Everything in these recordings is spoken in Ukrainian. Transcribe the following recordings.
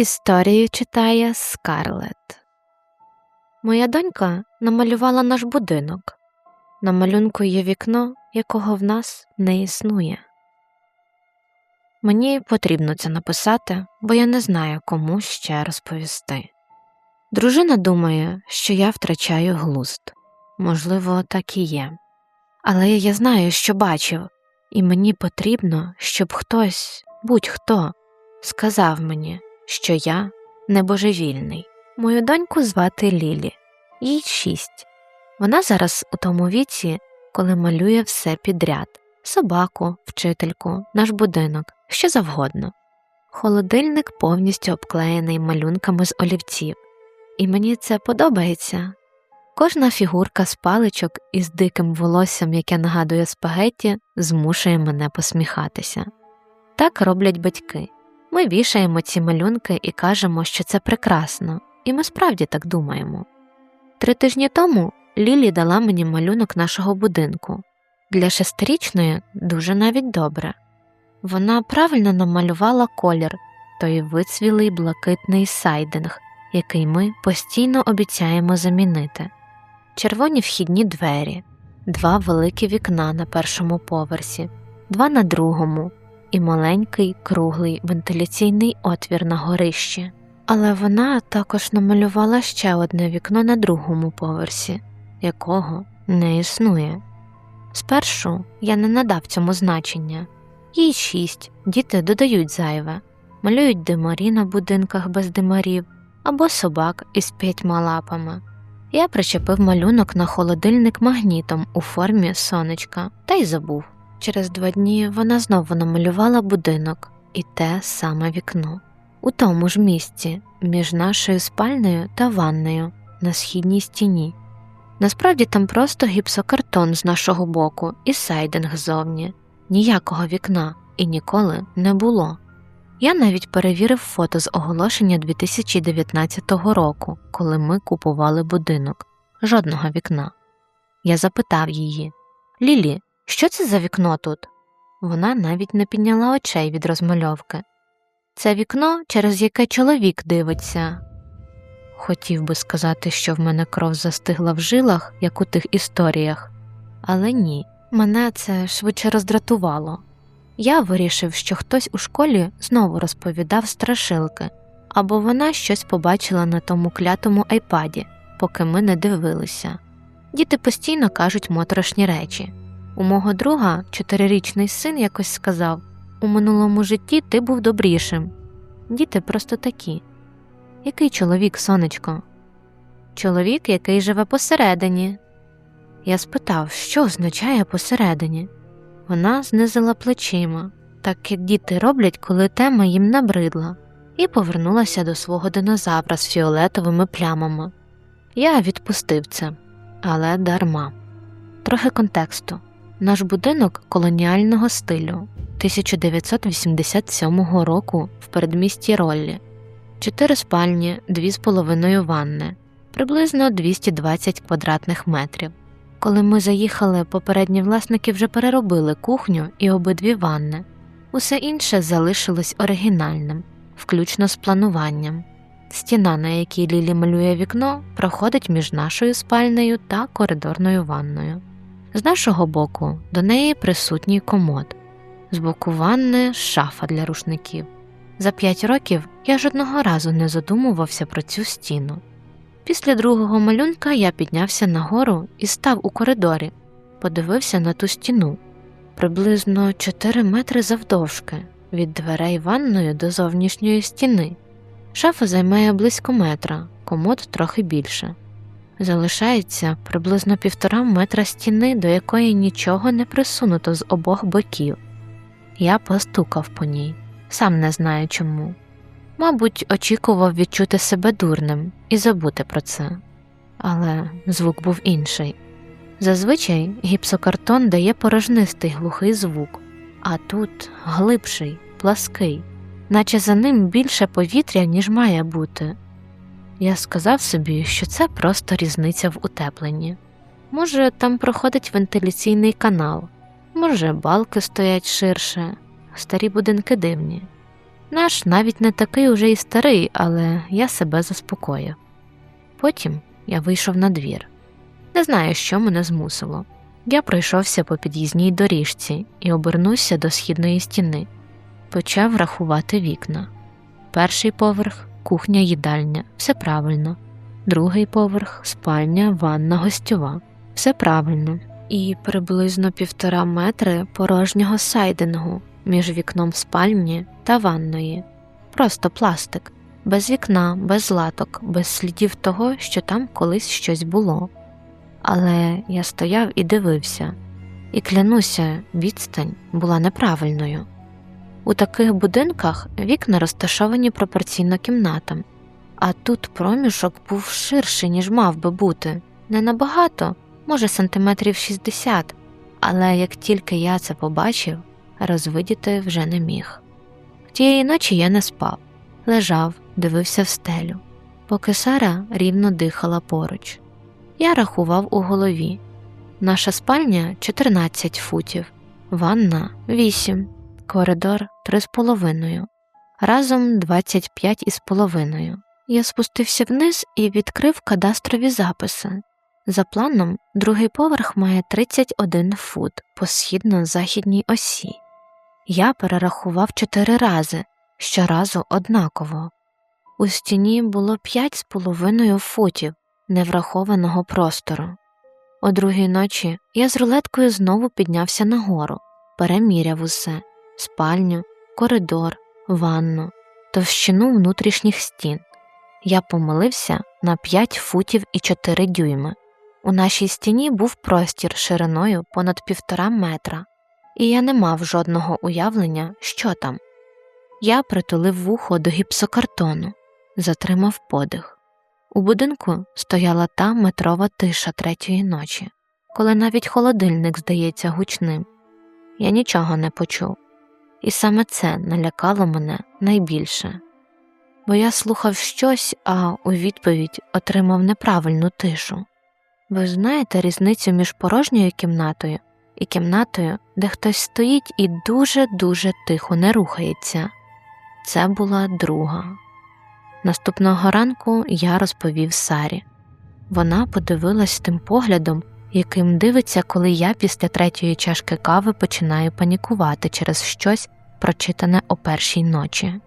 Історію читає Скарлет. Моя донька намалювала наш будинок. На малюнку є вікно, якого в нас не існує. Мені потрібно це написати, бо я не знаю, кому ще розповісти. Дружина думає, що я втрачаю глузд. Можливо, так і є. Але я знаю, що бачив, і мені потрібно, щоб хтось, будь-хто, сказав мені, що я небожевільний. Мою доньку звати Лілі, їй шість. Вона зараз у тому віці, коли малює все підряд собаку, вчительку, наш будинок, що завгодно. Холодильник повністю обклеєний малюнками з олівців, і мені це подобається. Кожна фігурка з паличок із диким волоссям, яке нагадує спагетті, змушує мене посміхатися. Так роблять батьки. Ми вішаємо ці малюнки і кажемо, що це прекрасно, і ми справді так думаємо. Три тижні тому Лілі дала мені малюнок нашого будинку. Для шестирічної дуже навіть добре. Вона правильно намалювала колір, той вицвілий блакитний сайдинг, який ми постійно обіцяємо замінити, червоні вхідні двері, два великі вікна на першому поверсі, два на другому і маленький круглий вентиляційний отвір на горищі. Але вона також намалювала ще одне вікно на другому поверсі, якого не існує. Спершу я не надав цьому значення їй шість, діти додають зайве, малюють димарі на будинках без димарів або собак із п'ятьма лапами. Я причепив малюнок на холодильник магнітом у формі сонечка та й забув. Через два дні вона знову намалювала будинок і те саме вікно у тому ж місці між нашою спальнею та ваннею на східній стіні. Насправді там просто гіпсокартон з нашого боку і сайдинг ззовні, ніякого вікна і ніколи не було. Я навіть перевірив фото з оголошення 2019 року, коли ми купували будинок, жодного вікна. Я запитав її Лілі, що це за вікно тут? Вона навіть не підняла очей від розмальовки. Це вікно, через яке чоловік дивиться. Хотів би сказати, що в мене кров застигла в жилах, як у тих історіях, але ні, мене це швидше роздратувало. Я вирішив, що хтось у школі знову розповідав страшилки, або вона щось побачила на тому клятому айпаді, поки ми не дивилися. Діти постійно кажуть моторошні речі. У мого друга чотирирічний син якось сказав у минулому житті ти був добрішим. Діти просто такі. Який чоловік, сонечко? Чоловік, який живе посередині. Я спитав, що означає посередині. Вона знизила плечима, так як діти роблять, коли тема їм набридла, і повернулася до свого динозавра з фіолетовими плямами. Я відпустив це, але дарма. Трохи контексту. Наш будинок колоніального стилю 1987 року в передмісті Роллі, чотири спальні, дві з половиною ванни, приблизно 220 квадратних метрів. Коли ми заїхали, попередні власники вже переробили кухню і обидві ванни. Усе інше залишилось оригінальним, включно з плануванням. Стіна, на якій Лілі малює вікно, проходить між нашою спальнею та коридорною ванною. З нашого боку до неї присутній комод, з боку ванни шафа для рушників. За п'ять років я жодного разу не задумувався про цю стіну. Після другого малюнка я піднявся нагору і став у коридорі, подивився на ту стіну приблизно 4 метри завдовжки від дверей ванною до зовнішньої стіни. Шафа займає близько метра, комод трохи більше. Залишається приблизно півтора метра стіни, до якої нічого не присунуто з обох боків. Я постукав по ній, сам не знаю чому. Мабуть, очікував відчути себе дурним і забути про це. Але звук був інший. Зазвичай гіпсокартон дає порожнистий глухий звук, а тут глибший, плаский, наче за ним більше повітря, ніж має бути. Я сказав собі, що це просто різниця в утепленні. Може, там проходить вентиляційний канал, може, балки стоять ширше, старі будинки дивні. Наш навіть не такий уже і старий, але я себе заспокоїв. Потім я вийшов на двір. Не знаю, що мене змусило. Я пройшовся по під'їзній доріжці і обернувся до східної стіни, почав рахувати вікна. Перший поверх, кухня, їдальня, все правильно, другий поверх, спальня, ванна, гостьова, все правильно, і приблизно півтора метри порожнього сайдингу між вікном спальні та ванної, просто пластик, без вікна, без латок, без слідів того, що там колись щось було. Але я стояв і дивився, і клянуся, відстань була неправильною. У таких будинках вікна розташовані пропорційно кімнатам, а тут проміжок був ширший, ніж мав би бути, не набагато, може сантиметрів 60, але як тільки я це побачив, розвидіти вже не міг. Тієї ночі я не спав, лежав, дивився в стелю, поки Сара рівно дихала поруч. Я рахував у голові. Наша спальня 14 футів, ванна 8, коридор 3,5, разом 25 із половиною. Я спустився вниз і відкрив кадастрові записи. За планом, другий поверх має 31 фут по східно-західній осі. Я перерахував чотири рази, щоразу однаково. У стіні було 5,5 футів неврахованого простору. О другій ночі я з рулеткою знову піднявся нагору, переміряв усе спальню, коридор, ванну, товщину внутрішніх стін. Я помилився на 5 футів і 4 дюйми. У нашій стіні був простір шириною понад півтора метра, і я не мав жодного уявлення, що там. Я притулив вухо до гіпсокартону, затримав подих. У будинку стояла та метрова тиша третьої ночі, коли навіть холодильник здається гучним. Я нічого не почув, і саме це налякало мене найбільше, бо я слухав щось, а у відповідь отримав неправильну тишу. Ви знаєте різницю між порожньою кімнатою і кімнатою, де хтось стоїть і дуже-дуже тихо не рухається. Це була друга. Наступного ранку я розповів Сарі. Вона подивилась тим поглядом, яким дивиться, коли я після третьої чашки кави починаю панікувати через щось, прочитане о першій ночі.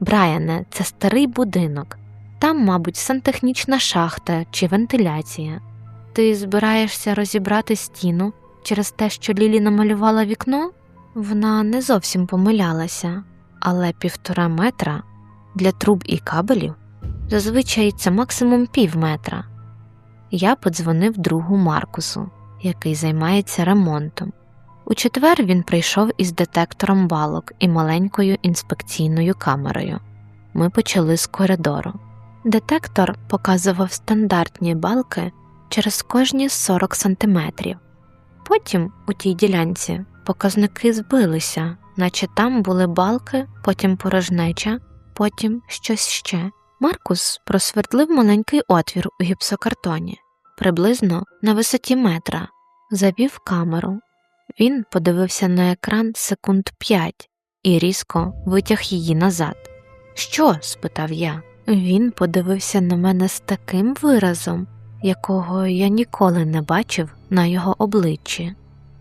Брайане, це старий будинок, там, мабуть, сантехнічна шахта чи вентиляція. Ти збираєшся розібрати стіну через те, що Лілі намалювала вікно? Вона не зовсім помилялася, але півтора метра для труб і кабелів зазвичай це максимум пів метра. Я подзвонив другу Маркусу, який займається ремонтом. У четвер він прийшов із детектором балок і маленькою інспекційною камерою. Ми почали з коридору. Детектор показував стандартні балки через кожні 40 сантиметрів. Потім у тій ділянці показники збилися, наче там були балки, потім порожнеча, потім щось ще. Маркус просвердлив маленький отвір у гіпсокартоні, приблизно на висоті метра, завів камеру. Він подивився на екран секунд п'ять і різко витяг її назад. Що? спитав я. Він подивився на мене з таким виразом, якого я ніколи не бачив на його обличчі.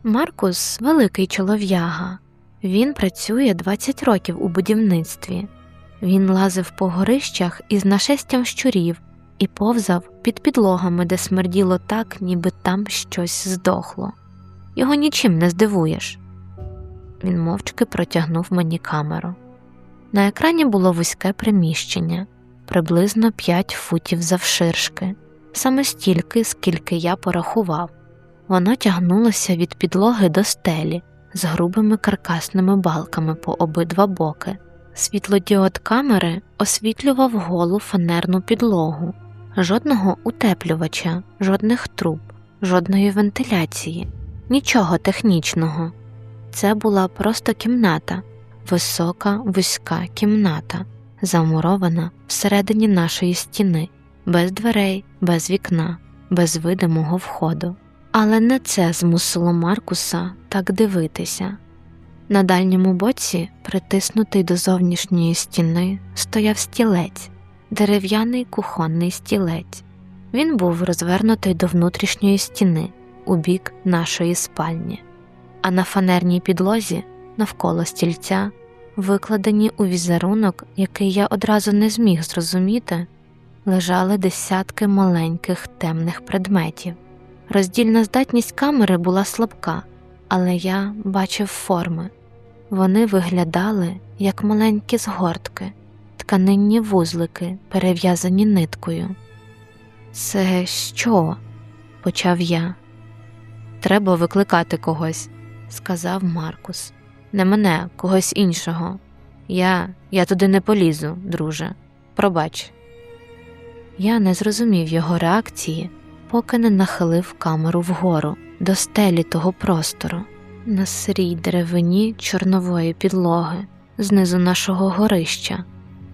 Маркус великий чолов'яга, він працює 20 років у будівництві. Він лазив по горищах із нашестям щурів і повзав під підлогами, де смерділо так, ніби там щось здохло. Його нічим не здивуєш. Він мовчки протягнув мені камеру. На екрані було вузьке приміщення, приблизно 5 футів завширшки, саме стільки, скільки я порахував. Воно тягнулося від підлоги до стелі з грубими каркасними балками по обидва боки світлодіод камери освітлював голу фанерну підлогу, жодного утеплювача, жодних труб, жодної вентиляції, нічого технічного. Це була просто кімната, висока, вузька кімната, замурована всередині нашої стіни, без дверей, без вікна, без видимого входу. Але не це змусило Маркуса так дивитися. На дальньому боці, притиснутий до зовнішньої стіни, стояв стілець, дерев'яний кухонний стілець. Він був розвернутий до внутрішньої стіни у бік нашої спальні, а на фанерній підлозі навколо стільця, викладені у візерунок, який я одразу не зміг зрозуміти, лежали десятки маленьких темних предметів. Роздільна здатність камери була слабка, але я бачив форми. Вони виглядали як маленькі згортки, тканинні вузлики, перев'язані ниткою. Це що? почав я. Треба викликати когось, сказав Маркус. Не мене, когось іншого. Я я туди не полізу, друже. Пробач. Я не зрозумів його реакції, поки не нахилив камеру вгору до стелі того простору, на сирій деревині чорнової підлоги, знизу нашого горища,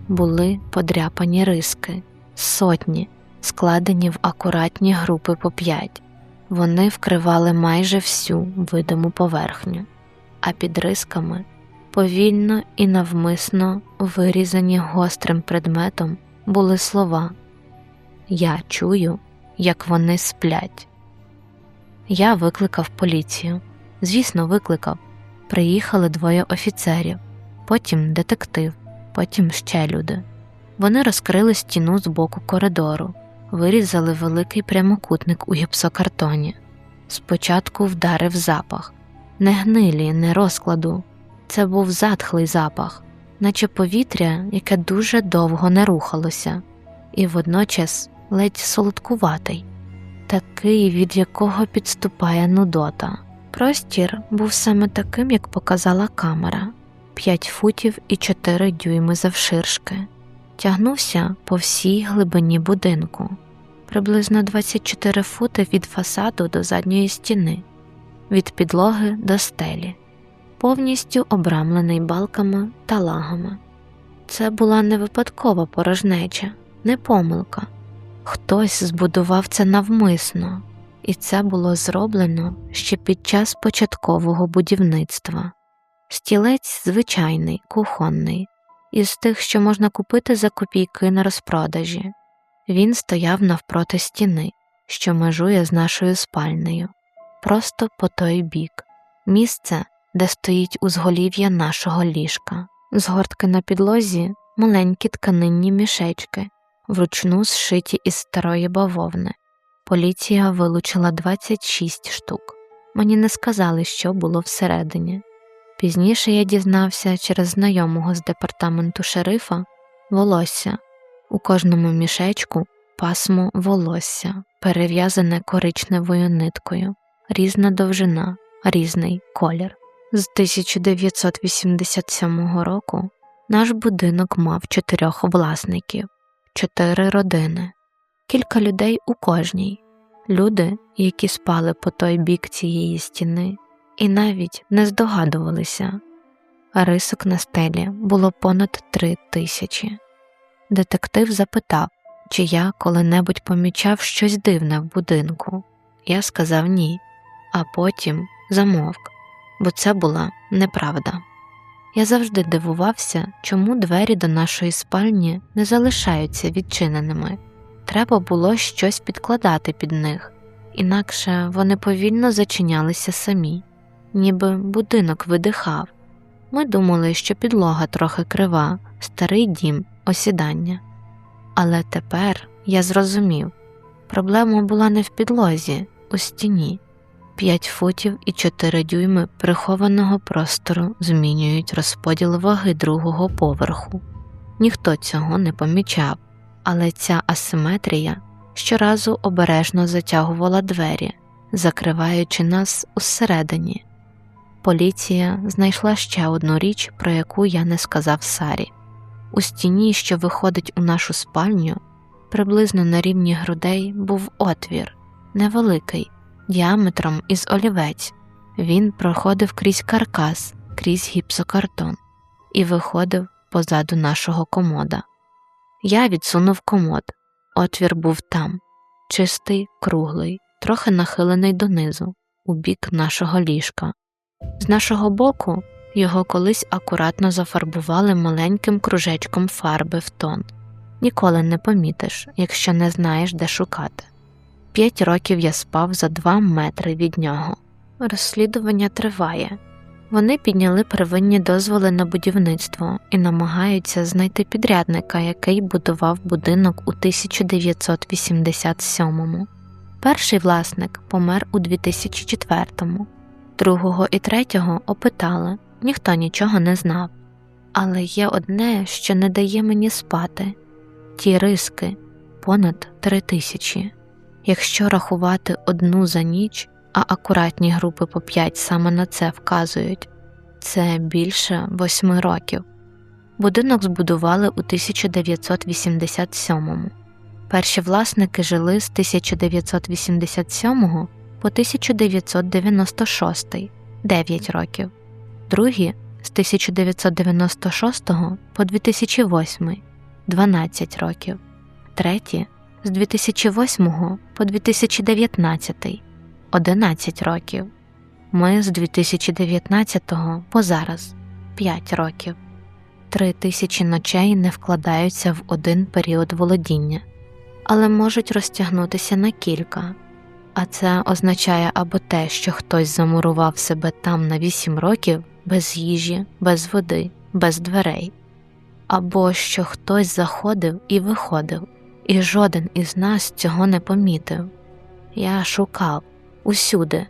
були подряпані риски, сотні, складені в акуратні групи по п'ять. Вони вкривали майже всю видиму поверхню, а під рисками повільно і навмисно вирізані гострим предметом були слова Я чую, як вони сплять. Я викликав поліцію. Звісно, викликав. Приїхали двоє офіцерів, потім детектив, потім ще люди. Вони розкрили стіну з боку коридору, вирізали великий прямокутник у гіпсокартоні. Спочатку вдарив запах, не гнилі, не розкладу. Це був затхлий запах, наче повітря, яке дуже довго не рухалося, і водночас ледь солодкуватий, такий, від якого підступає нудота. Простір був саме таким, як показала камера 5 футів і 4 дюйми завширшки, тягнувся по всій глибині будинку, приблизно 24 фути від фасаду до задньої стіни, від підлоги до стелі, повністю обрамлений балками та лагами. Це була не випадкова порожнеча, не помилка. Хтось збудував це навмисно, і це було зроблено ще під час початкового будівництва. Стілець звичайний, кухонний, із тих, що можна купити за копійки на розпродажі. Він стояв навпроти стіни, що межує з нашою спальнею, просто по той бік, місце, де стоїть узголів'я нашого ліжка, згортки на підлозі, маленькі тканинні мішечки вручну зшиті із старої бавовни. Поліція вилучила 26 штук. Мені не сказали, що було всередині. Пізніше я дізнався через знайомого з департаменту шерифа волосся, у кожному мішечку пасмо волосся, перев'язане коричневою ниткою, різна довжина, різний колір. З 1987 року наш будинок мав чотирьох власників чотири родини, кілька людей у кожній, люди, які спали по той бік цієї стіни, і навіть не здогадувалися, рисок на стелі було понад три тисячі. Детектив запитав, чи я коли-небудь помічав щось дивне в будинку. Я сказав ні, а потім замовк, бо це була неправда. Я завжди дивувався, чому двері до нашої спальні не залишаються відчиненими. Треба було щось підкладати під них, інакше вони повільно зачинялися самі, ніби будинок видихав. Ми думали, що підлога трохи крива, старий дім, осідання. Але тепер я зрозумів проблема була не в підлозі, у стіні. 5 футів і 4 дюйми прихованого простору змінюють розподіл ваги другого поверху. Ніхто цього не помічав, але ця асиметрія щоразу обережно затягувала двері, закриваючи нас усередині. поліція знайшла ще одну річ, про яку я не сказав Сарі. У стіні, що виходить у нашу спальню, приблизно на рівні грудей був отвір, невеликий, діаметром із олівець. Він проходив крізь каркас, крізь гіпсокартон і виходив позаду нашого комода. Я відсунув комод. Отвір був там, чистий, круглий, трохи нахилений донизу, у бік нашого ліжка. З нашого боку його колись акуратно зафарбували маленьким кружечком фарби в тон. Ніколи не помітиш, якщо не знаєш, де шукати. П'ять років я спав за два метри від нього. Розслідування триває. Вони підняли первинні дозволи на будівництво і намагаються знайти підрядника, який будував будинок у 1987-му. Перший власник помер у 2004-му, другого і третього опитали, ніхто нічого не знав. Але є одне, що не дає мені спати ті риски понад три тисячі. Якщо рахувати одну за ніч, а акуратні групи по п'ять саме на це вказують, це більше восьми років. Будинок збудували у 1987-му. Перші власники жили з 1987 по 1996 9 років, другі з 1996 по 2008 12 років, треті з 2008 по 2019 11 років. Ми з 2019 по зараз 5 років. Три тисячі ночей не вкладаються в один період володіння, але можуть розтягнутися на кілька, а це означає або те, що хтось замурував себе там на 8 років без їжі, без води, без дверей, або що хтось заходив і виходив, і жоден із нас цього не помітив. Я шукав усюди.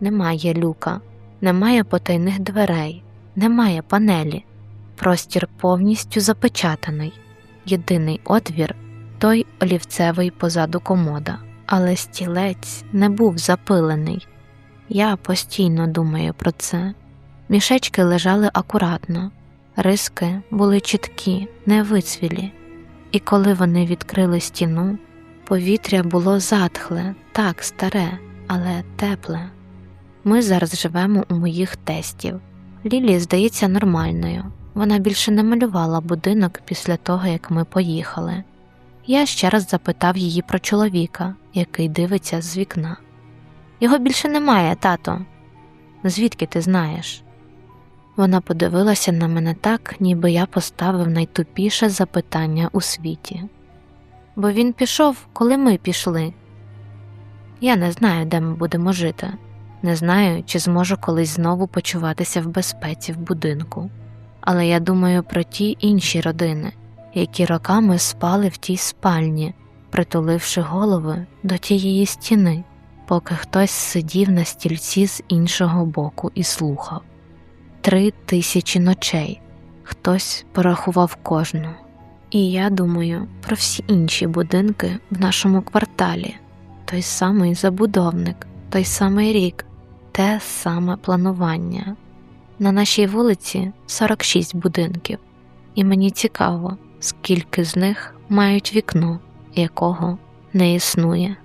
Немає люка, немає потайних дверей, немає панелі. Простір повністю запечатаний. Єдиний отвір той олівцевий позаду комода, але стілець не був запилений. Я постійно думаю про це. Мішечки лежали акуратно, риски були чіткі, не вицвілі, і коли вони відкрили стіну, повітря було затхле, так старе, але тепле. Ми зараз живемо у моїх тестів. Лілі здається нормальною. Вона більше не малювала будинок після того, як ми поїхали. Я ще раз запитав її про чоловіка, який дивиться з вікна. Його більше немає, тато. Звідки ти знаєш? Вона подивилася на мене так, ніби я поставив найтупіше запитання у світі. Бо він пішов, коли ми пішли. Я не знаю, де ми будемо жити. Не знаю, чи зможу колись знову почуватися в безпеці в будинку, але я думаю про ті інші родини, які роками спали в тій спальні, притуливши голови до тієї стіни, поки хтось сидів на стільці з іншого боку і слухав. Три тисячі ночей хтось порахував кожну. І я думаю про всі інші будинки в нашому кварталі, той самий забудовник, той самий рік те саме планування. На нашій вулиці 46 будинків, і мені цікаво, скільки з них мають вікно, якого не існує.